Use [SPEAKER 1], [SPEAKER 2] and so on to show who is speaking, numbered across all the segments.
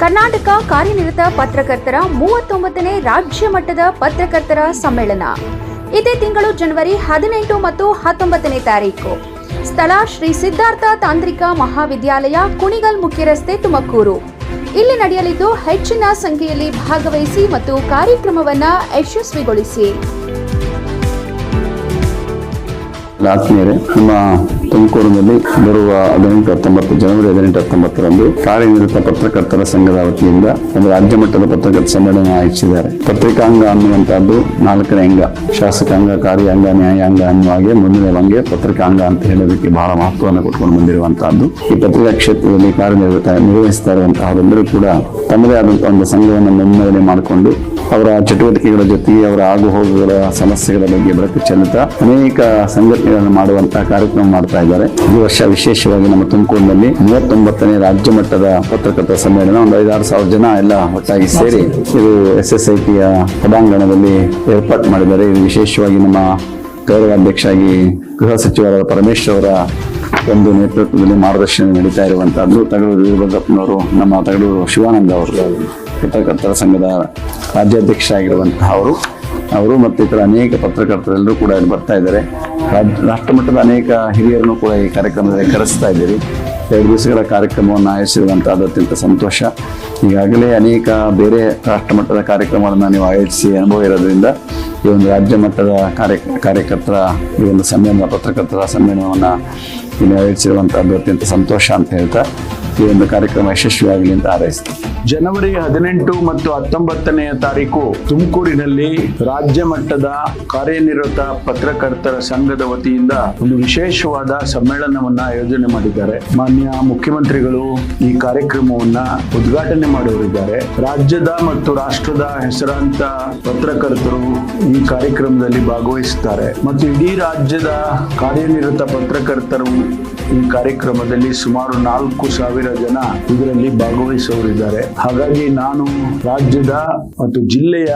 [SPEAKER 1] ಕರ್ನಾಟಕ ಕಾರ್ಯನಿರತ ಪತ್ರಕರ್ತರ ಮೂವತ್ತೊಂಬತ್ತನೇ ರಾಜ್ಯ ಮಟ್ಟದ ಪತ್ರಕರ್ತರ ಸಮ್ಮೇಳನ. ಇದೇ ತಿಂಗಳು ಜನವರಿ ಹದಿನೆಂಟು ಮತ್ತು ಹತ್ತೊಂಬತ್ತನೇ ತಾರೀಕು. ಸ್ಥಳ ಶ್ರೀ ಸಿದ್ಧಾರ್ಥ ತಾಂತ್ರಿಕ ಮಹಾವಿದ್ಯಾಲಯ, ಕುಣಿಗಲ್ ಮುಖ್ಯ ರಸ್ತೆ ತುಮಕೂರು. ಇಲ್ಲಿ ನಡೆಯಲಿದ್ದು ಹೆಚ್ಚಿನ ಸಂಖ್ಯೆಯಲ್ಲಿ ಭಾಗವಹಿಸಿ ಮತ್ತು ಕಾರ್ಯಕ್ರಮವನ್ನು ಯಶಸ್ವಿಗೊಳಿಸಿ.
[SPEAKER 2] ನಮ್ಮ ತುಮಕೂರಿನಲ್ಲಿ ಬರುವ ಹದಿನೆಂಟು, ಹತ್ತೊಂಬತ್ತು ಜನವರಿ ಹದಿನೆಂಟು, ಹತ್ತೊಂಬತ್ತರಂದು ಕಾರ್ಯನಿರತ ಪತ್ರಕರ್ತರ ಸಂಘದ ವತಿಯಿಂದ ಒಂದು ರಾಜ್ಯ ಮಟ್ಟದ ಪತ್ರಕರ್ತ ಸಮ್ಮೇಳನ ಆಯೋಜಿಸಿದ್ದಾರೆ. ಪತ್ರಿಕಾಂಗ ಅನ್ನುವಂತಹದ್ದು ನಾಲ್ಕನೇ ಅಂಗ. ಶಾಸಕಾಂಗ ಕಾರ್ಯಾಂಗ ನ್ಯಾಯಾಂಗ ಅನ್ನುವ ಹಾಗೆ ಮುಂದಿನ ಬಂಗೆ ಪತ್ರಿಕಾಂಗ ಅಂತ ಹೇಳೋದಕ್ಕೆ ಬಹಳ ಮಹತ್ವವನ್ನು ಕೊಟ್ಕೊಂಡು ಬಂದಿರುವಂತಹದ್ದು ಈ ಪತ್ರಿಕಾ ಕ್ಷೇತ್ರದಲ್ಲಿ ಕಾರ್ಯನಿರ್ವಹಿತ ನಿರ್ವಹಿಸ್ತಾ ಇರುವಂತಹವರೆಲ್ಲರೂ ಕೂಡ ತಮ್ಮದೇ ಆದಂತಹ ಒಂದು ಸಂಘವನ್ನು ಮುನ್ನಡೆ ಮಾಡಿಕೊಂಡು ಅವರ ಚಟುವಟಿಕೆಗಳ ಜೊತೆಗೆ ಅವರ ಆಗು ಹೋಗುಗಳ ಸಮಸ್ಯೆಗಳ ಬಗ್ಗೆ ಬೆಳಕು ಚೆಲ್ಲುತ್ತಾ ಅನೇಕ ಸಂಘಟನೆಗಳನ್ನು ಮಾಡುವಂತಹ ಕಾರ್ಯಕ್ರಮ ಮಾಡ್ತಾ ಇದ್ದಾರೆ. ಈ ವರ್ಷ ವಿಶೇಷವಾಗಿ ನಮ್ಮ ತುಮಕೂರಿನಲ್ಲಿ ಮೂವತ್ತೊಂಬತ್ತನೇ ರಾಜ್ಯ ಮಟ್ಟದ ಪತ್ರಕರ್ತರ ಸಮ್ಮೇಳನ ಒಂದು ಐದಾರು ಸಾವಿರ ಜನ ಎಲ್ಲ ಒಟ್ಟಾಗಿ ಸೇರಿ ಇದು ಎಸ್ ಎಸ್ ಐ ಟಿಯ ಏರ್ಪಾಟ್ ಮಾಡಿದ್ದಾರೆ. ಇದು ವಿಶೇಷವಾಗಿ ನಮ್ಮ ಗೌರವಾಧ್ಯಕ್ಷರಾಗಿ ಗೃಹ ಸಚಿವರಾದ ಪರಮೇಶ್ವರ್ ಅವರ ಒಂದು ನೇತೃತ್ವದಲ್ಲಿ ಮಾರ್ಗದರ್ಶನ ನಡೀತಾ ಇರುವಂತಹದ್ದು. ತಗಡೂರು ವೀರಭದ್ರಪ್ಪನವರು ನಮ್ಮ ತಗಡೂರು ಶಿವಾನಂದ ಅವರು ಪತ್ರಕರ್ತರ ಸಂಘದ ರಾಜ್ಯಾಧ್ಯಕ್ಷರಾಗಿರುವಂತಹ ಅವರು ಅವರು ಮತ್ತು ಇತರ ಅನೇಕ ಪತ್ರಕರ್ತರೆಲ್ಲರೂ ಕೂಡ ಇಲ್ಲಿ ಬರ್ತಾ ಇದ್ದಾರೆ. ರಾಷ್ಟ್ರ ಮಟ್ಟದ ಅನೇಕ ಹಿರಿಯರನ್ನು ಕೂಡ ಈ ಕಾರ್ಯಕ್ರಮದಲ್ಲಿ ಕರೆಸ್ತಾ ಇದ್ದೀರಿ. ಎರಡು ದಿವಸಗಳ ಕಾರ್ಯಕ್ರಮವನ್ನು ಆಯೋಜಿಸಿರುವಂಥದ್ದು ಅತ್ಯಂತ ಸಂತೋಷ. ಈಗಾಗಲೇ ಅನೇಕ ಬೇರೆ ರಾಷ್ಟ್ರಮಟ್ಟದ ಕಾರ್ಯಕ್ರಮಗಳನ್ನು ನೀವು ಆಯೋಜಿಸಿ ಅನುಭವ ಇರೋದ್ರಿಂದ ಈ ಒಂದು ರಾಜ್ಯ ಮಟ್ಟದ ಕಾರ್ಯ, ಕಾರ್ಯಕರ್ತರ ಈ ಒಂದು ಸಮ್ಮೇಳನ, ಪತ್ರಕರ್ತರ ಸಮ್ಮೇಳನವನ್ನು ಇಲ್ಲಿ ಆಯೋಜಿಸಿರುವಂಥದ್ದು ಅತ್ಯಂತ ಸಂತೋಷ ಅಂತ ಹೇಳ್ತಾ ಈ ಒಂದು ಕಾರ್ಯಕ್ರಮ ಯಶಸ್ವಿಯಾಗಲಿ ಅಂತ ಹಾರೈಸಿದೆ
[SPEAKER 3] ಜನವರಿ ಹದಿನೆಂಟು ಮತ್ತು ಹತ್ತೊಂಬತ್ತನೆಯ ತಾರೀಕು ತುಮಕೂರಿನಲ್ಲಿ ರಾಜ್ಯ ಮಟ್ಟದ ಕಾರ್ಯನಿರತ ಪತ್ರಕರ್ತರ ಸಂಘದ ವತಿಯಿಂದ ಒಂದು ವಿಶೇಷವಾದ ಸಮ್ಮೇಳನವನ್ನ ಆಯೋಜನೆ ಮಾಡಿದ್ದಾರೆ. ಮಾನ್ಯ ಮುಖ್ಯಮಂತ್ರಿಗಳು ಈ ಕಾರ್ಯಕ್ರಮವನ್ನ ಉದ್ಘಾಟನೆ ಮಾಡುವರಿದ್ದಾರೆ ರಾಜ್ಯದ ಮತ್ತು ರಾಷ್ಟ್ರದ ಹೆಸರಾಂತ ಪತ್ರಕರ್ತರು ಈ ಕಾರ್ಯಕ್ರಮದಲ್ಲಿ ಭಾಗವಹಿಸುತ್ತಾರೆ. ಮತ್ತು ಇಡೀ ರಾಜ್ಯದ ಕಾರ್ಯನಿರತ ಪತ್ರಕರ್ತರು ಈ ಕಾರ್ಯಕ್ರಮದಲ್ಲಿ ಸುಮಾರು ನಾಲ್ಕು ಸಾವಿರ ಜನ ಇದರಲ್ಲಿ ಭಾಗವಹಿಸುವರಿದ್ದಾರೆ ಹಾಗಾಗಿ ನಾನು ರಾಜ್ಯದ ಮತ್ತು ಜಿಲ್ಲೆಯ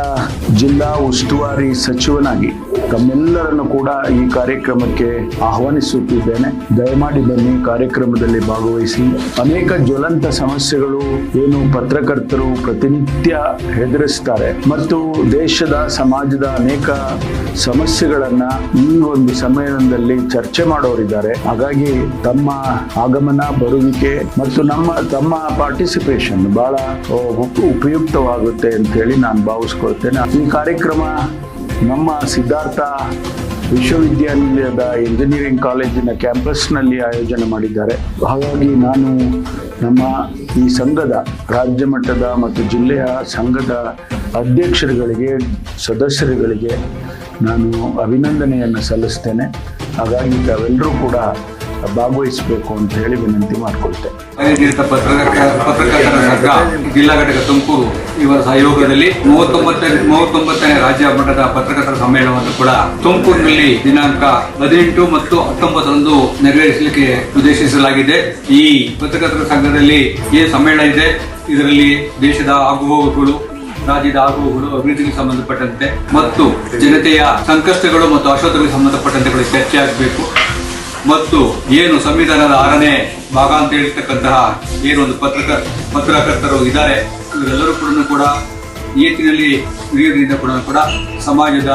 [SPEAKER 3] ಜಿಲ್ಲಾ ಉಸ್ತುವಾರಿ ಸಚಿವನಾಗಿ ತಮ್ಮೆಲ್ಲರನ್ನು ಕೂಡ ಈ ಕಾರ್ಯಕ್ರಮಕ್ಕೆ ಆಹ್ವಾನಿಸುತ್ತಿದ್ದೇನೆ. ದಯಮಾಡಿ ಬನ್ನಿ, ಕಾರ್ಯಕ್ರಮದಲ್ಲಿ ಭಾಗವಹಿಸಿ. ಅನೇಕ ಜ್ವಲಂತ ಸಮಸ್ಯೆಗಳು ಏನು ಪತ್ರಕರ್ತರು ಪ್ರತಿನಿತ್ಯ ಹೆದರಿಸ್ತಾರೆ. ಮತ್ತು ದೇಶದ, ಸಮಾಜದ ಅನೇಕ ಸಮಸ್ಯೆಗಳನ್ನ ಈ ಒಂದು ಸಮ್ಮೇಳನದಲ್ಲಿ ಚರ್ಚೆ ಮಾಡೋರಿದ್ದಾರೆ. ಹಾಗಾಗಿ ತಮ್ಮ ಆಗಮನ, ಬರುವಿಕೆ ಮತ್ತು ನಮ್ಮ, ತಮ್ಮ ಪಾರ್ಟಿಸಿಪೇಷನ್ ಬಹಳ ಉಪ- ಉಪಯುಕ್ತವಾಗುತ್ತೆ ಅಂತ ಹೇಳಿ ನಾನು ಭಾವಿಸ್ಕೊಳ್ತೇನೆ. ಈ ಕಾರ್ಯಕ್ರಮ ನಮ್ಮ ಸಿದ್ಧಾರ್ಥ ವಿಶ್ವವಿದ್ಯಾನಿಲಯದ ಇಂಜಿನಿಯರಿಂಗ್ ಕಾಲೇಜಿನ ಕ್ಯಾಂಪಸ್ನಲ್ಲಿ ಆಯೋಜನೆ ಮಾಡಿದ್ದಾರೆ. ಹಾಗಾಗಿ ನಾನು ನಮ್ಮ ಈ ಸಂಘದ, ರಾಜ್ಯ ಮಟ್ಟದ ಮತ್ತು ಜಿಲ್ಲೆಯ ಸಂಘದ ಅಧ್ಯಕ್ಷರುಗಳಿಗೆ, ಸದಸ್ಯರುಗಳಿಗೆ ನಾನು ಅಭಿನಂದನೆಯನ್ನು ಸಲ್ಲಿಸ್ತೇನೆ. ಹಾಗಾಗಿ ತಾವೆಲ್ಲರೂ ಕೂಡ ಭಾಗವಹಿಸಬೇಕು ಅಂತ ಹೇಳಿ ವಿನಂತಿ
[SPEAKER 4] ಸಂಘ ಜಿಲ್ಲಾ ಘಟಕ ತುಮಕೂರು, ಇವರ ಸಹಯೋಗದಲ್ಲಿ ಮೂವತ್ತೊಂಬತ್ತನೇ ಮೂವತ್ತೊಂಬತ್ತನೇ ರಾಜ್ಯ ಮಟ್ಟದ ಪತ್ರಕರ್ತರ ಸಮ್ಮೇಳನವನ್ನು ಕೂಡ ತುಮಕೂರಿನಲ್ಲಿ ದಿನಾಂಕ ಹದಿನೆಂಟು ಮತ್ತು ಹತ್ತೊಂಬತ್ತರಂದು ನೆರವೇರಿಸಲಿಕ್ಕೆ ಉದ್ದೇಶಿಸಲಾಗಿದೆ. ಈ ಪತ್ರಕರ್ತರ ಸಂಘದಲ್ಲಿ ಏನ್ ಸಮ್ಮೇಳನ ಇದೆ? ಇದರಲ್ಲಿ ದೇಶದ ಆಗುಹೋಗುಗಳು, ರಾಜ್ಯದ ಆಗುಹೋಗುಗಳು, ಅಭಿವೃದ್ಧಿಗೆ ಸಂಬಂಧಪಟ್ಟಂತೆ, ಮತ್ತು ಜನತೆಯ ಸಂಕಷ್ಟಗಳು ಮತ್ತು ಅಶೋಧಗಳಿಗೆ ಸಂಬಂಧಪಟ್ಟಂತೆ ಚರ್ಚೆ ಆಗಬೇಕು. ಮತ್ತು ಏನು ಸಂವಿಧಾನದ ಆರನೇ ಭಾಗ ಅಂತ ಹೇಳಿರ್ತಕ್ಕಂತಹ ಏನೊಂದು ಪತ್ರಕ ಪತ್ರಕರ್ತರು ಇದ್ದಾರೆ, ಇವರೆಲ್ಲರೂ ಕೂಡ ಕೂಡ ನಿಯತ್ತಿನಲ್ಲಿ ಹಿರಿಯರಿಂದ ಕೂಡ ಕೂಡ ಸಮಾಜದ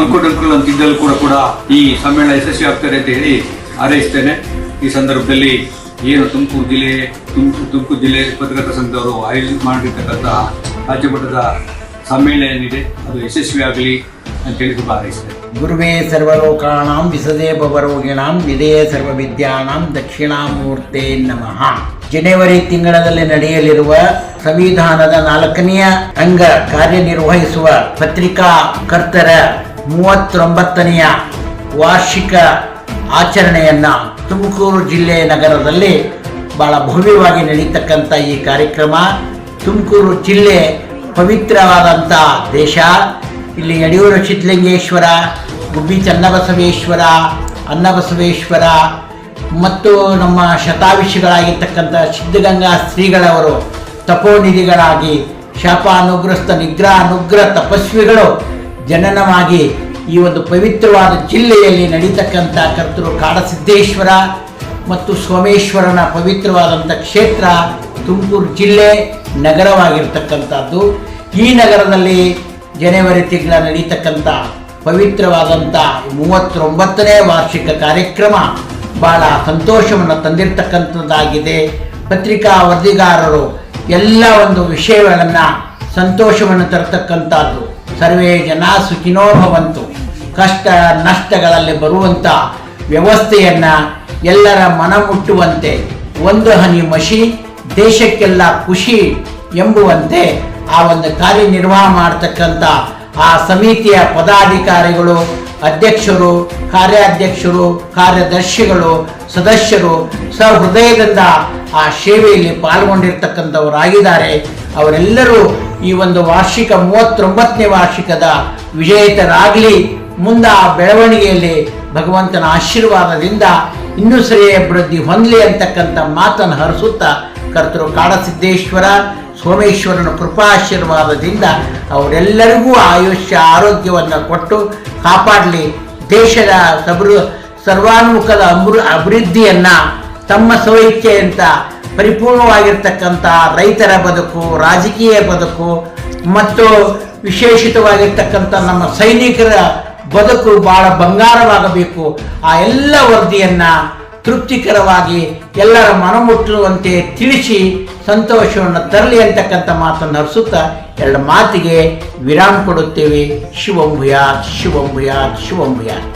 [SPEAKER 4] ಅಂಕುಟಂಕುಗಳನ್ನು ತಿದ್ದಲು ಕೂಡ ಕೂಡ ಈ ಸಮ್ಮೇಳನ ಯಶಸ್ವಿ ಆಗ್ತಾರೆ ಅಂತ ಹೇಳಿ ಹಾರೈಸ್ತೇನೆ. ಈ ಸಂದರ್ಭದಲ್ಲಿ ಏನು ತುಮಕೂರು ಜಿಲ್ಲೆ, ತುಮಕೂರು ತುಮಕೂರು ಜಿಲ್ಲೆ ಪತ್ರಕರ್ತ ಸಂಘದವರು ಆಯೋಜನೆ ಮಾಡಿರ್ತಕ್ಕಂತಹ ರಾಜ್ಯ ಮಟ್ಟದ ಸಮ್ಮೇಳನ ಏನಿದೆ, ಅದು ಯಶಸ್ವಿಯಾಗಲಿ. ತಿಳಿದು ಹಾರೈಸ್ತೇನೆ
[SPEAKER 5] ಗುರುವೇ ಸರ್ವಲೋಕಾಣಾಂ ವಿಸದೇ ಭವರೋಗಿಣಾಂ ವಿಧೇಯ ಸರ್ವವಿದ್ಯಾನಾಂ ದಕ್ಷಿಣಾಮೂರ್ತೆ ನಮಃ. ಜನವರಿ ತಿಂಗಳಲ್ಲಿ ನಡೆಯಲಿರುವ ಸಂವಿಧಾನದ ನಾಲ್ಕನೆಯ ಅಂಗ ಕಾರ್ಯನಿರ್ವಹಿಸುವ ಪತ್ರಿಕಾ ಕರ್ತರ ಮೂವತ್ತೊಂಬತ್ತನೆಯ ವಾರ್ಷಿಕ ಆಚರಣೆಯನ್ನ ತುಮಕೂರು ಜಿಲ್ಲೆ ನಗರದಲ್ಲಿ ಬಹಳ ಭವ್ಯವಾಗಿ ನಡೀತಕ್ಕಂಥ ಈ ಕಾರ್ಯಕ್ರಮ. ತುಮಕೂರು ಜಿಲ್ಲೆ ಪವಿತ್ರವಾದಂಥ ದೇಶ. ಇಲ್ಲಿ ಯಡಿಯೂರು ಚಿತ್ಲಿಂಗೇಶ್ವರ, ಗುಬ್ಬಿ ಚನ್ನಬಸವೇಶ್ವರ, ಅನ್ನಬಸವೇಶ್ವರ ಮತ್ತು ನಮ್ಮ ಶತಾವಿಷಿಗಳಾಗಿರ್ತಕ್ಕಂಥ ಸಿದ್ಧಗಂಗಾ ಶ್ರೀಗಳವರು, ತಪೋನಿಧಿಗಳಾಗಿ ಶಾಪ ಅನುಗ್ರಸ್ತ ನಿಗ್ರಹ ಅನುಗ್ರಹ ತಪಸ್ವಿಗಳು ಜನನವಾಗಿ ಈ ಒಂದು ಪವಿತ್ರವಾದ ಜಿಲ್ಲೆಯಲ್ಲಿ ನಡೀತಕ್ಕಂಥ ಕರ್ತರು ಕಾಡಸಿದ್ದೇಶ್ವರ ಮತ್ತು ಸೋಮೇಶ್ವರನ ಪವಿತ್ರವಾದಂಥ ಕ್ಷೇತ್ರ ತುಮಕೂರು ಜಿಲ್ಲೆ ನಗರವಾಗಿರ್ತಕ್ಕಂಥದ್ದು. ಈ ನಗರದಲ್ಲಿ ಜನವರಿ ತಿಂಗಳ ನಡೀತಕ್ಕಂಥ ಪವಿತ್ರವಾದಂಥ ಮೂವತ್ತೊಂಬತ್ತನೇ ವಾರ್ಷಿಕ ಕಾರ್ಯಕ್ರಮ ಬಹಳ ಸಂತೋಷವನ್ನು ತಂದಿರತಕ್ಕಂಥದ್ದಾಗಿದೆ. ಪತ್ರಿಕಾ ವರದಿಗಾರರು ಎಲ್ಲ ಒಂದು ವಿಷಯಗಳನ್ನು ಸಂತೋಷವನ್ನು ತರತಕ್ಕಂಥದ್ದು. ಸರ್ವೇ ಜನ ಸುಖಿನೋಭವಂತು ಕಷ್ಟ ನಷ್ಟಗಳಲ್ಲಿ ಬರುವಂಥ ವ್ಯವಸ್ಥೆಯನ್ನು ಎಲ್ಲರ ಮನ ಮುಟ್ಟುವಂತೆ, ಒಂದು ಹನಿ ಮಷಿ ದೇಶಕ್ಕೆಲ್ಲ ಖುಷಿ ಎಂಬುವಂತೆ ಆ ಒಂದು ಕಾರ್ಯನಿರ್ವಾಹ ಮಾಡ್ತಕ್ಕಂಥ ಆ ಸಮಿತಿಯ ಪದಾಧಿಕಾರಿಗಳು, ಅಧ್ಯಕ್ಷರು, ಕಾರ್ಯಾಧ್ಯಕ್ಷರು, ಕಾರ್ಯದರ್ಶಿಗಳು, ಸದಸ್ಯರು ಸಹೃದಯದಿಂದ ಆ ಸೇವೆಯಲ್ಲಿ ಪಾಲ್ಗೊಂಡಿರ್ತಕ್ಕಂಥವರಾಗಿದ್ದಾರೆ. ಅವರೆಲ್ಲರೂ ಈ ಒಂದು ವಾರ್ಷಿಕ ಮೂವತ್ತೊಂಬತ್ತನೇ ವಾರ್ಷಿಕದ ವಿಜೇತರಾಗಲಿ, ಮುಂದೆ ಆ ಬೆಳವಣಿಗೆಯಲ್ಲಿ ಭಗವಂತನ ಆಶೀರ್ವಾದದಿಂದ ಇನ್ನೂ ಸರಿ ಅಭಿವೃದ್ಧಿ ಹೊಂದಲಿ ಅಂತಕ್ಕಂಥ ಮಾತನ್ನು ಹರಿಸುತ್ತಾ ಕರ್ತರು ಕಾಡಸಿದ್ದೇಶ್ವರ, ಸೋಮೇಶ್ವರನ ಕೃಪಾಶೀರ್ವಾದದಿಂದ ಅವರೆಲ್ಲರಿಗೂ ಆಯುಷ್ಯ, ಆರೋಗ್ಯವನ್ನು ಕೊಟ್ಟು ಕಾಪಾಡಲಿ. ದೇಶದ ಸಬೃ, ಸರ್ವಾನ್ಮುಖದ ಅಮೃ, ಅಭಿವೃದ್ಧಿಯನ್ನು ತಮ್ಮ ಸ್ವಇಚ್ಛೆಯಂತ ಪರಿಪೂರ್ಣವಾಗಿರ್ತಕ್ಕಂಥ ರೈತರ ಬದುಕು, ರಾಜಕೀಯ ಬದುಕು ಮತ್ತು ವಿಶೇಷಿತವಾಗಿರ್ತಕ್ಕಂಥ ನಮ್ಮ ಸೈನಿಕರ ಬದುಕು ಭಾಳ ಬಂಗಾರವಾಗಬೇಕು. ಆ ಎಲ್ಲ ವರದಿಯನ್ನು ತೃಪ್ತಿಕರವಾಗಿ ಎಲ್ಲರ ಮನಮುಟ್ಟುವಂತೆ ತಿಳಿಸಿ ಸಂತೋಷವನ್ನು ತರಲಿ ಅಂತಕ್ಕಂಥ ಮಾತನ್ನು ಹರಿಸುತ್ತಾ ಎರಡು ಮಾತಿಗೆ ವಿರಾಮ ಕೊಡುತ್ತೇವೆ. ಶಿವಂಭುಯಾತ್ ಶಿವಂಭುಯಾತ್ ಶಿವಂಭುಯಾತ್